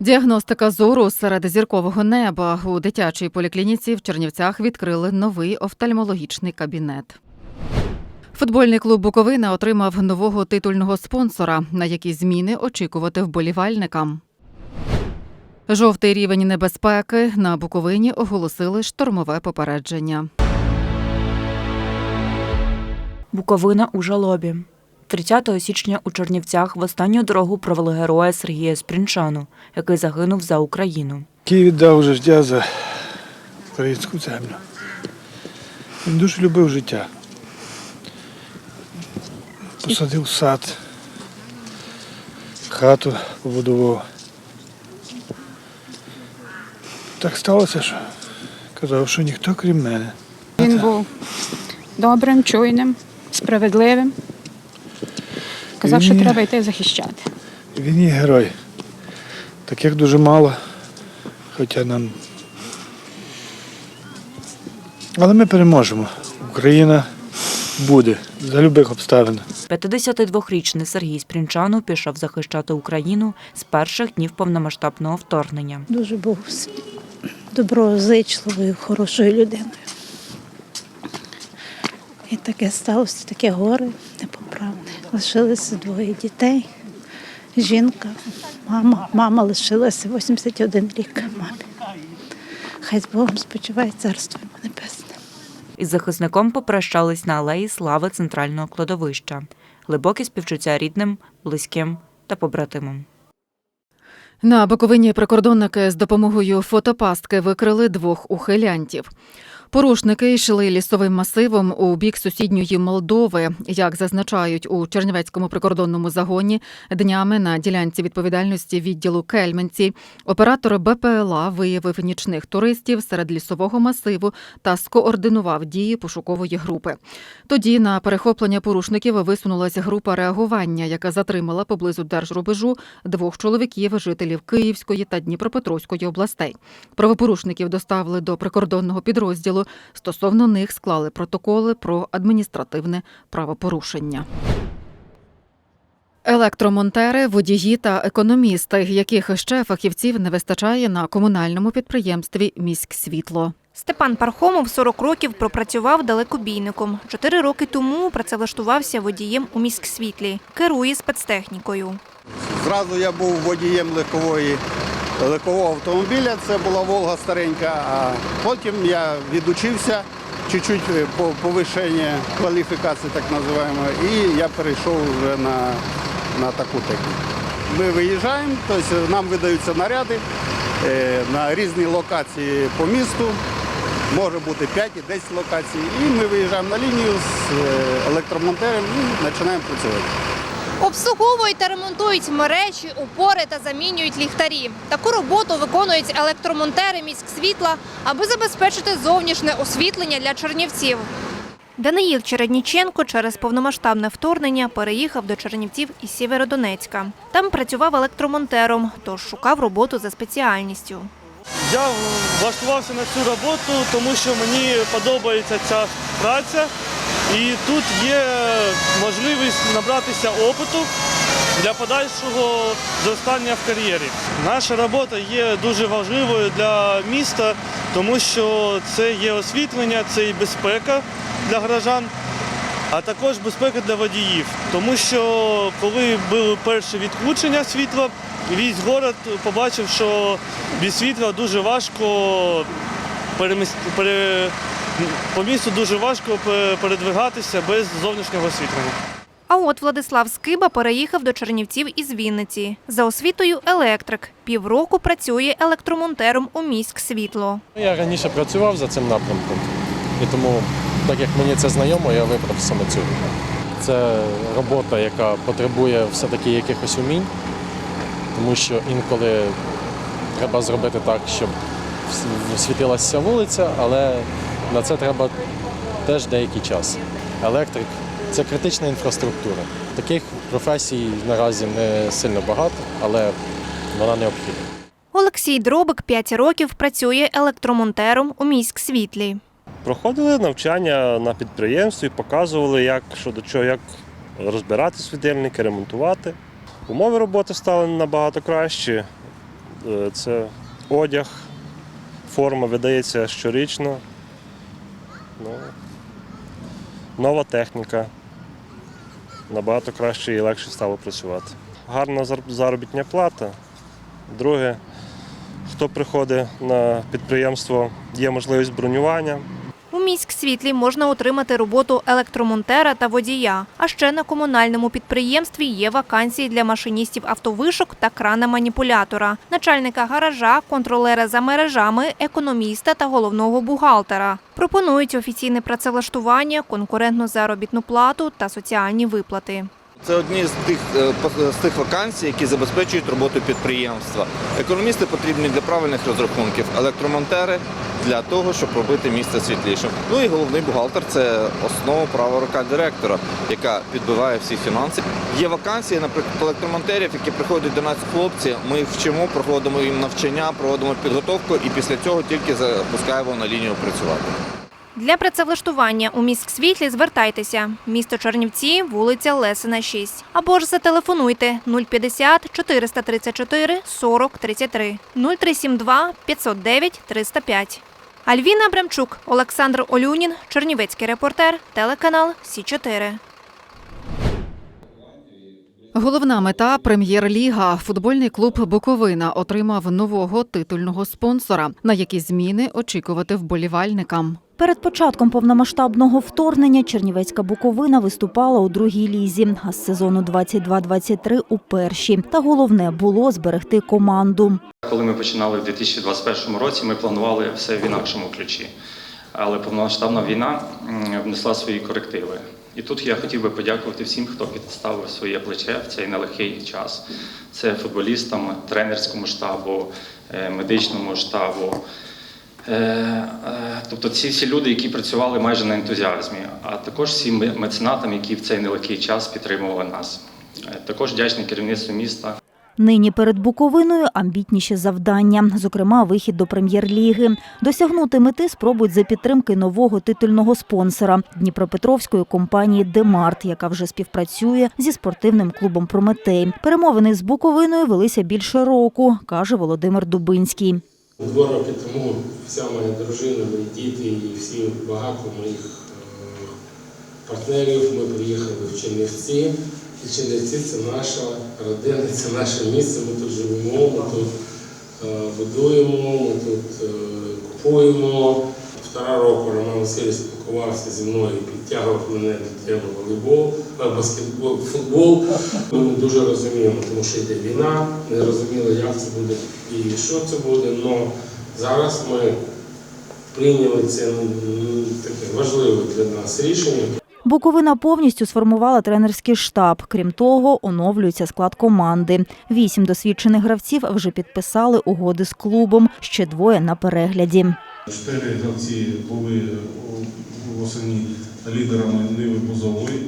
Діагностика зору серед зіркового неба у дитячій поліклініці в Чернівцях відкрили новий офтальмологічний кабінет. Футбольний клуб Буковина отримав нового титульного спонсора, на які зміни очікувати вболівальникам. Жовтий рівень небезпеки на Буковині оголосили штормове попередження. Буковина у жалобі. 30 січня у Чернівцях в останню дорогу провели героя Сергія Спрінчану, який загинув за Україну. який віддав життя за українську землю. Він дуже любив життя. Посадив сад, хату побудував. Так сталося, що казав, що ніхто крім мене. Він був добрим, чуйним, справедливим. Казав, що треба йти захищати. Він є герой. Таких дуже мало, хоча нам. Але ми переможемо. Україна буде за любих обставин. 52-річний Сергій Спрінчанов пішов захищати Україну з перших днів повномасштабного вторгнення. Дуже був доброзичливою, хорошою людиною. І таке сталося, таке горе непоправне. Лишилися двоє дітей, жінка, мама. Мама лишилася 81 рік мамі. Хай з Богом спочиває царство йому небесне. Із захисником попрощались на алеї слави центрального кладовища. Глибокі співчуття рідним, близьким та побратимам. На Буковині прикордонники з допомогою фотопастки викрили двох ухилянтів. Порушники йшли лісовим масивом у бік сусідньої Молдови. Як зазначають у Чернівецькому прикордонному загоні, днями на ділянці відповідальності відділу Кельменці оператор БПЛА виявив нічних туристів серед лісового масиву та скоординував дії пошукової групи. Тоді на перехоплення порушників висунулася група реагування, яка затримала поблизу держрубежу двох чоловіків, жителів Київської та Дніпропетровської областей. Правопорушників доставили до прикордонного підрозділу. Стосовно них склали протоколи про адміністративне правопорушення. Електромонтери, водії та економісти, яких ще фахівців не вистачає на комунальному підприємстві Міськсвітло. Степан Пархомов 40 років пропрацював далекобійником. Чотири роки тому працевлаштувався водієм у міськсвітлі. Керує спецтехнікою. Зразу я був водієм легкової, легкового автомобіля, це була Волга старенька, а потім я відучився, чуть-чуть е, по повищення кваліфікації, так називаємо, і я перейшов вже на, на таку техніку. Ми виїжджаємо, тобто нам видаються наряди е, на різні локації по місту. Може бути 5 і 10 локацій. І ми виїжджаємо на лінію з е, електромонтером і починаємо працювати. Обслуговують та ремонтують мережі, опори та замінюють ліхтарі. Таку роботу виконують електромонтери міськсвітла, аби забезпечити зовнішнє освітлення для чернівців. Даниїл Чередніченко через повномасштабне вторгнення переїхав до Чернівців із Сєвєродонецька. Там працював електромонтером, тож шукав роботу за спеціальністю. Я влаштувався на цю роботу, тому що мені подобається ця праця, і тут є можливість набратися опиту для подальшого зростання в кар'єрі. Наша робота є дуже важливою для міста, тому що це є освітлення, це і безпека для горожан, а також безпека для водіїв. Тому що коли були перші відключення світла, весь город побачив, що без світла дуже важко переміс- пере... по місту дуже важко передвигатися без зовнішнього освітлення. А от Владислав Скиба переїхав до Чернівців із Вінниці. За освітою електрик. Півроку працює електромонтером у міськсвітло. Я раніше працював за цим напрямком, і тому, так як мені це знайомо, я вибрав саме цю. Це робота, яка потребує все-таки якихось умінь, тому що інколи треба зробити так, щоб світилася вулиця, але на це треба теж деякий час. Електрик це критична інфраструктура. Таких професій наразі не сильно багато, але вона необхідна. Олексій Дробик 5 років працює електромонтером у міськсвітлі. Проходили навчання на підприємстві, показували, як що до чого, як розбирати світильники, ремонтувати. Умови роботи стали набагато кращі. Е, Це одяг, форма видається щорічно. Ну, нова техніка. Набагато краще і легше стало працювати. Гарна зар- заробітня плата. Друге, хто приходить на підприємство, є можливість бронювання. У міськсвітлі можна отримати роботу електромонтера та водія. А ще на комунальному підприємстві є вакансії для машиністів автовишок та крана-маніпулятора, начальника гаража, контролера за мережами, економіста та головного бухгалтера. Пропонують офіційне працевлаштування, конкурентну заробітну плату та соціальні виплати. Це одні з тих е, з тих вакансій, які забезпечують роботу підприємства. Економісти потрібні для правильних розрахунків, електромонтери для того, щоб робити місце світлішим. Ну і головний бухгалтер це основа права рука директора, яка підбиває всі фінанси. Є вакансії, наприклад, електромонтерів, які приходять до нас хлопці. Ми їх вчимо, проходимо їм навчання, проводимо підготовку і після цього тільки запускаємо на лінію працювати. Для працевлаштування у міськсвітлі звертайтеся. Місто Чернівці, вулиця Лесина, 6. Або ж зателефонуйте 050 434 40 33 0372 509 305. Альвіна Абрамчук, Олександр Олюнін, Чернівецький репортер, телеканал Сі 4 Головна мета прем'єр-ліга. Футбольний клуб Буковина отримав нового титульного спонсора. На які зміни очікувати вболівальникам. Перед початком повномасштабного вторгнення Чернівецька Буковина виступала у другій лізі, а з сезону 22-23 у першій. Та головне було зберегти команду. Коли ми починали в 2021 році, ми планували все в інакшому ключі. Але повномасштабна війна внесла свої корективи. І тут я хотів би подякувати всім, хто підставив своє плече в цей нелегкий час. Це футболістам, тренерському штабу, е, медичному штабу. Е, е, Тобто ці всі люди, які працювали майже на ентузіазмі, а також всім меценатам, які в цей нелегкий час підтримували нас. Також вдячний керівництву міста. Нині перед Буковиною амбітніші завдання, зокрема, вихід до прем'єр-ліги. Досягнути мети спробують за підтримки нового титульного спонсора Дніпропетровської компанії Демарт, яка вже співпрацює зі спортивним клубом Прометей. Перемовини з Буковиною велися більше року, каже Володимир Дубинський. Два роки тому вся моя дружина, мої діти і всі багато моїх е, партнерів. Ми приїхали в Чернівці. І Чернівці це наша родина, це наше місце. Ми тут живемо, ми тут е, будуємо, ми тут е, купуємо. Півтора року Роман Васильович спілкувався зі мною і підтягував мене до теми волейбол, е, баскетбол, футбол. Ми не дуже розуміємо, тому що йде війна, не розуміли, як це буде і що це буде. Але зараз ми прийняли це таке важливе для нас рішення. Буковина повністю сформувала тренерський штаб. Крім того, оновлюється склад команди. Вісім досвідчених гравців вже підписали угоди з клубом. Ще двоє на перегляді. Чотири гравці були восені лідерами Ниви Бузової,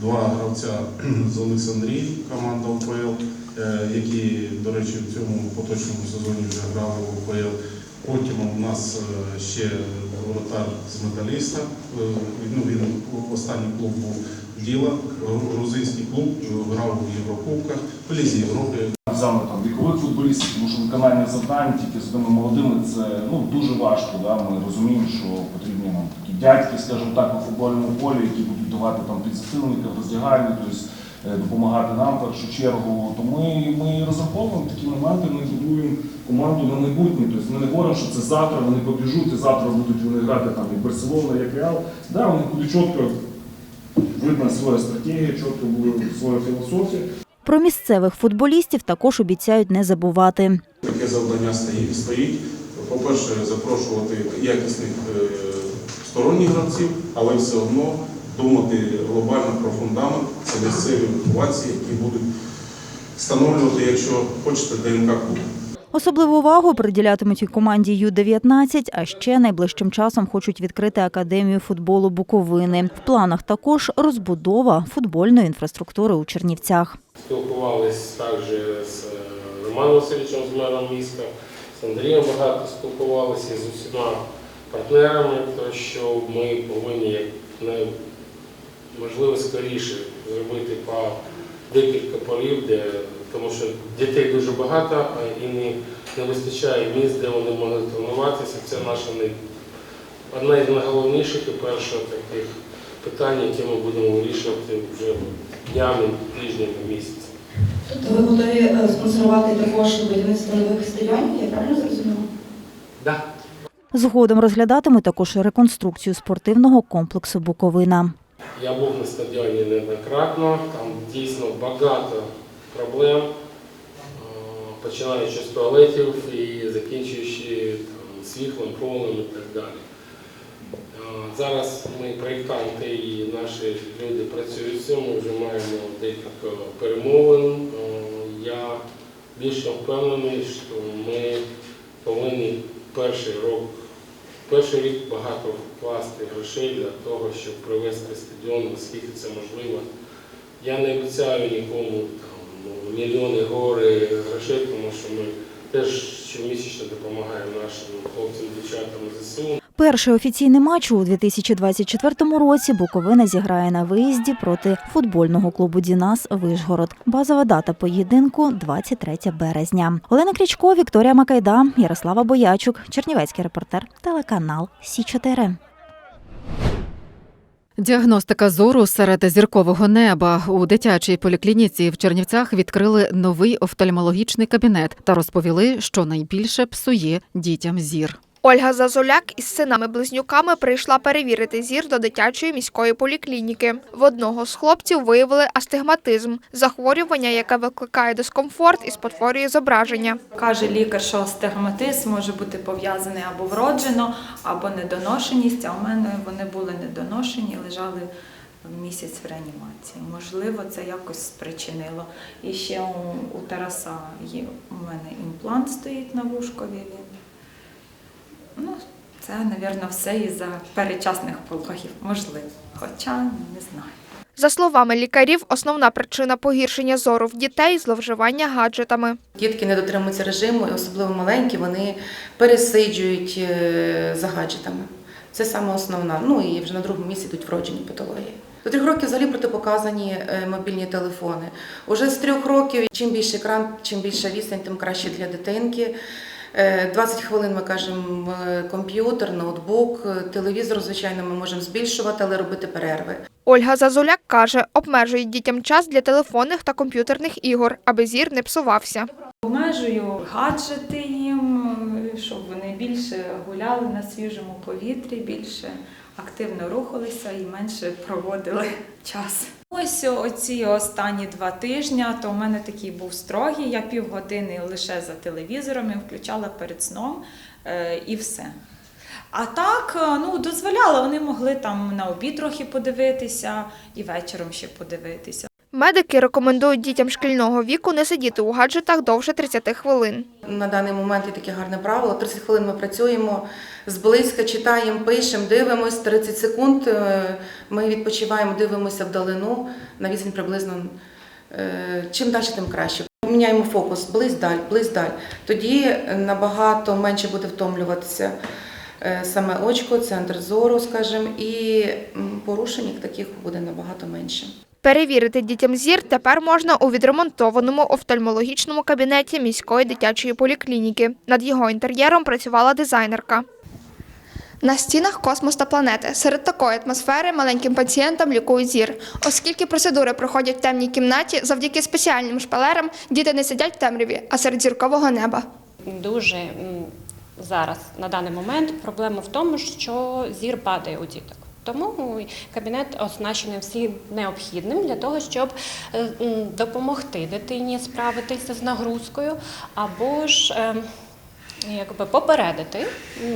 два гравця з Олександрії, команда УПЛ, е, які, до речі, в цьому поточному сезоні вже грали в УПЛ. Потім у нас е, ще воротар з металіста. Е, Ну, він останній клуб був Діла, грузинський клуб, грав у Єврокубках, в Лізі Європи. Саме там вікових футболістів, тому що виконання завдань тільки з тими молодими це ну дуже важко. Да? Ми розуміємо, що потрібні нам такі дядьки, скажімо так, на футбольному полі, які будуть давати там підсилника, роздягальні, тобто допомагати нам в першу чергу. То ми, ми розраховуємо такі моменти, ми будуємо команду на майбутнє. Тобто ми не говоримо, що це завтра вони побіжуть, і завтра будуть вони грати там і Барселона, як Реал. Да, вони буде чітко видна своя стратегія, чітко буде своя філософія. Про місцевих футболістів також обіцяють не забувати. Таке завдання стоїть- стоїть. По-перше, запрошувати якісних е, сторонніх гравців, але все одно думати глобально про фундамент. Це місцеві мотивації, які будуть встановлювати, якщо хочете, ДНК клубу. Особливу увагу приділятимуть і команді Ю-19, а ще найближчим часом хочуть відкрити академію футболу Буковини. В планах також розбудова футбольної інфраструктури у Чернівцях. Спілкувалися також з е, Романом Васильовичем, з мером міста, з Андрієм багато спілкувалися з усіма партнерами, то що ми повинні най- можливо скоріше зробити по декілька полів, де тому що дітей дуже багато, і не не вистачає місць, де вони можуть тренуватися. Це наша най- одна із найголовніших і перша таких питань, які ми будемо вирішувати вже днями, тижнями, місяцями. Тобто ви готові е, спонсорувати також будівництво нових стадіонів, я правильно зрозуміла? Да. Згодом розглядатимуть також реконструкцію спортивного комплексу Буковина. Я був на стадіоні неоднократно, там дійсно багато проблем, починаючи з туалетів і закінчуючи там, світлом, проводом і так далі. Е, Зараз ми, проєктанти і наші люди працюють з цим, ми вже маємо декілька перемовин. Е, Я більше впевнений, що ми повинні перший рок Перший рік багато вкласти грошей для того, щоб привести стадіон, наскільки це можливо. Я не обіцяю нікому там, ну, мільйони гори грошей, тому що ми теж щомісячно допомагаємо нашим хлопцям, дівчатам ЗСУ. Перший офіційний матч у 2024 році Буковина зіграє на виїзді проти футбольного клубу Дінас Вишгород. Базова дата поєдинку 23 березня. Олена Крічко, Вікторія Макайда, Ярослава Боячук, Чернівецький репортер, телеканал Сі 4 Діагностика зору серед зіркового неба у дитячій поліклініці в Чернівцях відкрили новий офтальмологічний кабінет та розповіли, що найбільше псує дітям зір. Ольга Зазуляк із синами-близнюками прийшла перевірити зір до дитячої міської поліклініки. В одного з хлопців виявили астигматизм – захворювання, яке викликає дискомфорт і спотворює зображення. Каже лікар, що астигматизм може бути пов'язаний або вроджено, або недоношеність. А у мене вони були недоношені, лежали місяць в реанімації. Можливо, це якось спричинило. І ще у, у Тараса є у мене імплант стоїть на вушкові. Він ну це, мабуть, все із-за передчасних пологів. Можливо, хоча не знаю. За словами лікарів, основна причина погіршення зору в дітей – зловживання гаджетами. Дітки не дотримуються режиму, і особливо маленькі, вони пересиджують е, за гаджетами. Це саме основна. Ну і вже на другому місці йдуть вроджені патології. До трьох років взагалі протипоказані е, мобільні телефони. Уже з трьох років чим більше екран, чим більша відстань, тим краще для дитинки. Е, 20 хвилин ми кажемо е, комп'ютер, ноутбук, е, телевізор, звичайно, ми можемо збільшувати, але робити перерви. Ольга Зазуляк каже, обмежують дітям час для телефонних та комп'ютерних ігор, аби зір не псувався. Обмежую гаджети їм, е, щоб вони більше гуляли на свіжому повітрі, більше активно рухалися і менше проводили час. Ось оці останні два тижні, то в мене такий був строгий. Я півгодини лише за телевізором і включала перед сном е, і все. А так, е, ну, дозволяла, вони могли там на обід трохи подивитися і вечором ще подивитися. Медики рекомендують дітям шкільного віку не сидіти у гаджетах довше 30 хвилин. На даний момент є таке гарне правило. 30 хвилин ми працюємо зблизька, читаємо, пишемо, дивимось. 30 секунд е, ми відпочиваємо, дивимося вдалину на відстань приблизно. е, Чим далі, тим краще. Міняємо фокус, близь даль, близь даль. Тоді набагато менше буде втомлюватися е, саме очко, центр зору, скажімо, і порушень таких буде набагато менше. Перевірити дітям зір тепер можна у відремонтованому офтальмологічному кабінеті міської дитячої поліклініки. Над його інтер'єром працювала дизайнерка. На стінах космос та планети. Серед такої атмосфери маленьким пацієнтам лікують зір. Оскільки процедури проходять в темній кімнаті, завдяки спеціальним шпалерам діти не сидять в темряві, а серед зіркового неба. Дуже зараз на даний момент проблема в тому, що зір падає у діток. Тому кабінет оснащений всім необхідним для того, щоб е, допомогти дитині справитися з нагрузкою або ж ем, якби попередити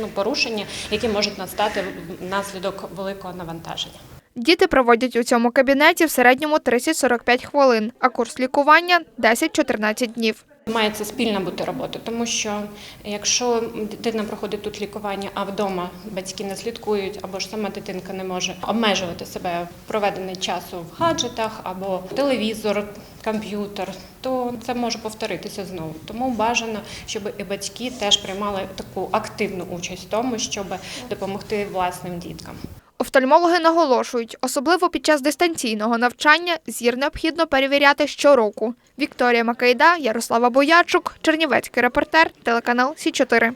ну, порушення, які можуть настати внаслідок великого навантаження. Діти проводять у цьому кабінеті в середньому 30-45 хвилин, а курс лікування 10-14 днів. Має це спільна бути робота, тому що якщо дитина проходить тут лікування, а вдома батьки не слідкують, або ж сама дитинка не може обмежувати себе в проведений часу в гаджетах, або телевізор, комп'ютер, то це може повторитися знову. Тому бажано, щоб і батьки теж приймали таку активну участь в тому, щоб допомогти власним діткам. Офтальмологи наголошують, особливо під час дистанційного навчання зір необхідно перевіряти щороку. Вікторія Макайда, Ярослава Боячук, Чернівецький репортер, телеканал Сі 4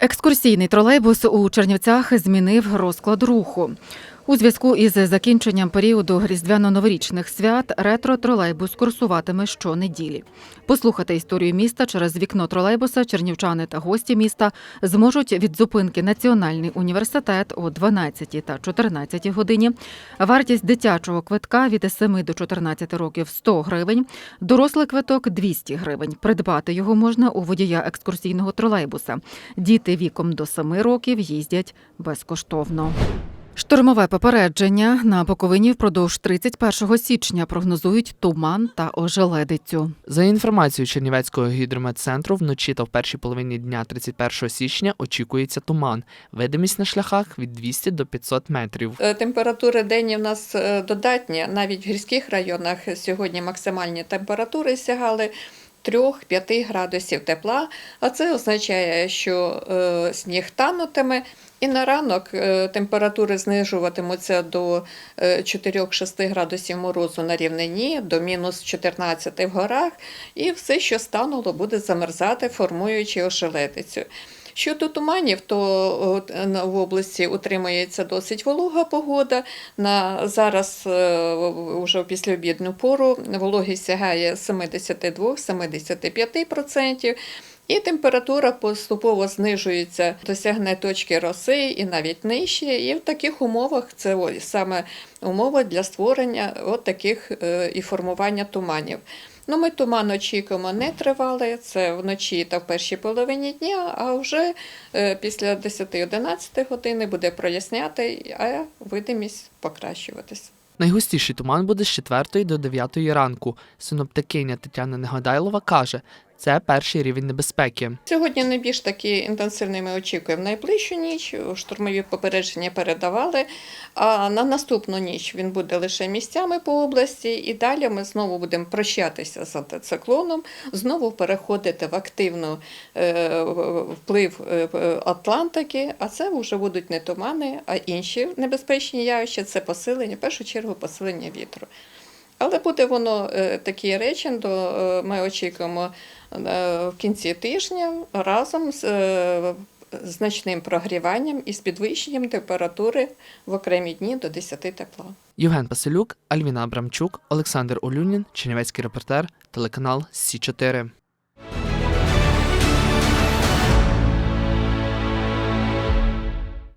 Екскурсійний тролейбус у Чернівцях змінив розклад руху. У зв'язку із закінченням періоду різдвяно-новорічних свят ретро-тролейбус курсуватиме щонеділі. Послухати історію міста через вікно тролейбуса чернівчани та гості міста зможуть від зупинки Національний університет о 12 та 14 годині. Вартість дитячого квитка від 7 до 14 років 100 гривень, дорослий квиток 200 гривень. Придбати його можна у водія екскурсійного тролейбуса. Діти віком до 7 років їздять безкоштовно. Штормове попередження на Буковині впродовж 31 січня прогнозують туман та ожеледицю. За інформацією Чернівецького гідрометцентру, вночі та в першій половині дня 31 січня очікується туман. Видимість на шляхах від 200 до 500 метрів. Е, Температури денні в нас е, додатні. Навіть в гірських районах сьогодні максимальні температури сягали 3-5 градусів тепла, а це означає, що е, сніг танутиме, і на ранок е, температури знижуватимуться до е, 4-6 градусів морозу на рівнині, до мінус 14 в горах, і все, що стануло, буде замерзати, формуючи ошеледицю. Щодо туманів, то в області утримується досить волога погода. На зараз е, вже в післяобідну пору вологість сягає 72-75%. І температура поступово знижується, досягне точки роси і навіть нижче. І в таких умовах це саме умови для створення от таких е, і формування туманів. Ну, ми туман очікуємо не тривалий, це вночі та в першій половині дня, а вже е, після 10-11 години буде проясняти, а видимість покращуватись. Найгустіший туман буде з 4 до 9 ранку. Синоптикиня Тетяна Негадайлова каже, це перший рівень небезпеки. Сьогодні найбільш такі інтенсивний ми очікуємо найближчу ніч. Штурмові попередження передавали. А на наступну ніч він буде лише місцями по області, і далі ми знову будемо прощатися з антициклоном, знову переходити в активну е, вплив е, Атлантики. А це вже будуть не тумани, а інші небезпечні явища. Це посилення, в першу чергу, посилення вітру. Але буде воно такі речі, речендо, е, ми очікуємо е, в кінці тижня разом з е, значним прогріванням і з підвищенням температури в окремі дні до 10 тепла. Євген Пасилюк, Альвіна Абрамчук, Олександр Олюнін, Чернівецький репортер, телеканал Сі 4